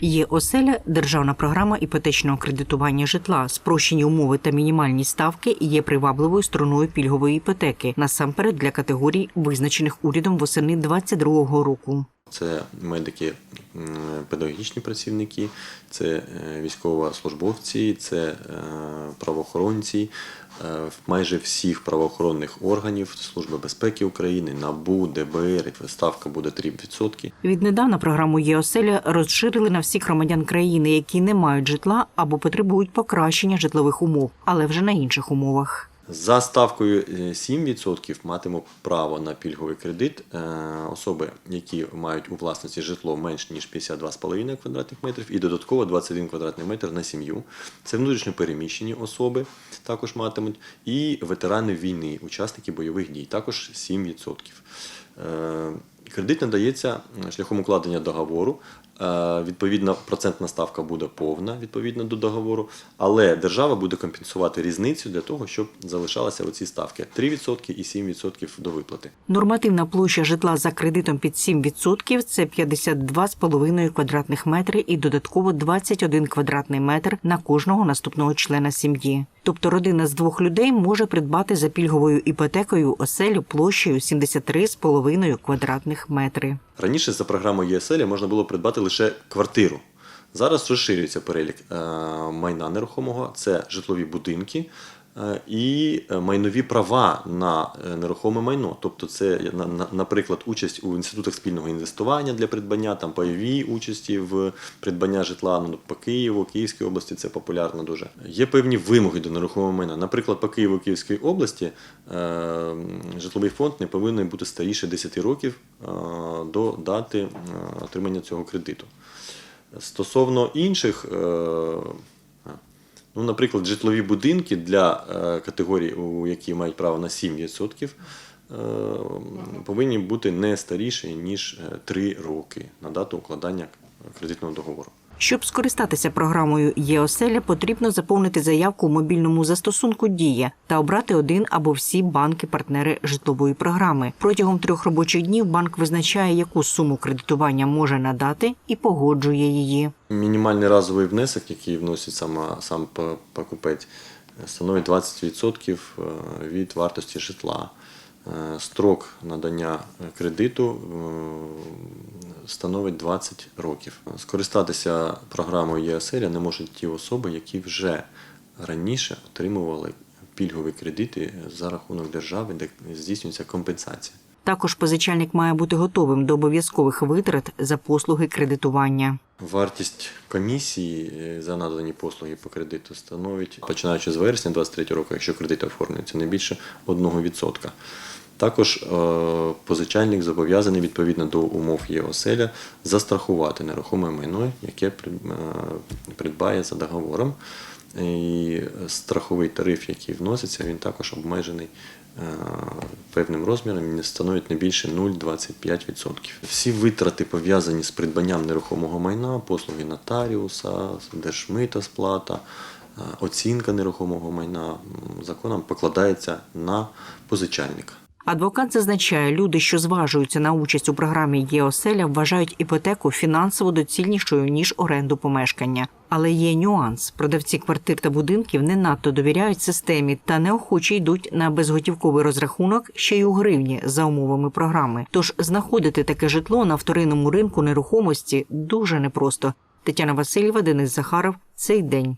Є оселя державна програма іпотечного кредитування житла. Спрощені умови та мінімальні ставки є привабливою стороною пільгової іпотеки насамперед для категорій, визначених урядом восени 2022 року. Це медики, педагогічні працівники, це е, військовослужбовці, це е, правоохоронці, майже всіх правоохоронних органів Служби безпеки України, НАБУ, ДБР. Ставка буде 3%. Віднедавна програму «ЄОселя» розширили на всіх громадян країни, які не мають житла або потребують покращення житлових умов, але вже на інших умовах. За ставкою е, 7% матимуть право на пільговий кредит е, особи, які мають у власності житло менш ніж 52,5 квадратних метрів і додатково 21 квадратний метр на сім'ю. Це внутрішньо переміщені особи також матимуть, і ветерани війни, учасники бойових дій, також 7%. Е, Кредит надається шляхом укладення договору. Е, Відповідно, процентна ставка буде повна відповідно до договору, але держава буде компенсувати різницю для того, щоб залишалися оці ставки 3% і 7% до виплати. Нормативна площа житла за кредитом під 7% – це 52,5 квадратних метри і додатково 21 квадратний метр на кожного наступного члена сім'ї. Тобто родина з двох людей може придбати за пільговою іпотекою оселю площею 73,5 квадратних метри. Раніше за програмою ЄСЛ можна було придбати лише квартиру. Зараз розширюється перелік е, майна нерухомого, це житлові будинки і е, майнові права на е, нерухоме майно. Тобто, це, на- на- наприклад, участь у інститутах спільного інвестування для придбання, там пайові участі в придбання житла ну, по Києву, Київській області це популярно дуже. Є певні вимоги до нерухомого майна. Наприклад, по Києву Київській області е, житловий фонд не повинен бути старіше 10 років е, до дати е, отримання цього кредиту. Стосовно інших, е, ну, наприклад, житлові будинки для е, категорій, у які мають право на 7%, е, повинні бути не старіші, ніж 3 роки на дату укладання кредитного договору. Щоб скористатися програмою ЄОселя, потрібно заповнити заявку у мобільному застосунку Дія та обрати один або всі банки-партнери житлової програми. Протягом трьох робочих днів банк визначає, яку суму кредитування може надати, і погоджує її. Мінімальний разовий внесок, який вносить сама, сам по- покупець, становить 20% від вартості житла. Е, Строк надання кредиту е, становить 20 років. Скористатися програмою ЄСР не можуть ті особи, які вже раніше отримували пільгові кредити за рахунок держави, де здійснюється компенсація. Також позичальник має бути готовим до обов'язкових витрат за послуги кредитування. Вартість комісії е, за надані послуги по кредиту становить, починаючи з вересня 2023 року, якщо кредит оформлюється не більше 1%. Також е, позичальник зобов'язаний відповідно до умов ЄОСЕЛЯ застрахувати нерухоме майно, яке е, придбає за договором. І страховий тариф, який вноситься, він також обмежений е, певним розміром, він становить не більше 0,25%. Всі витрати пов'язані з придбанням нерухомого майна, послуги нотаріуса, держмита сплата, оцінка нерухомого майна законом покладається на позичальника. Адвокат зазначає, люди, що зважуються на участь у програмі ЄОселя, вважають іпотеку фінансово доцільнішою ніж оренду помешкання. Але є нюанс: продавці квартир та будинків не надто довіряють системі та неохоче йдуть на безготівковий розрахунок ще й у гривні за умовами програми. Тож знаходити таке житло на вторинному ринку нерухомості дуже непросто. Тетяна Васильєва, Денис Захаров. Цей день.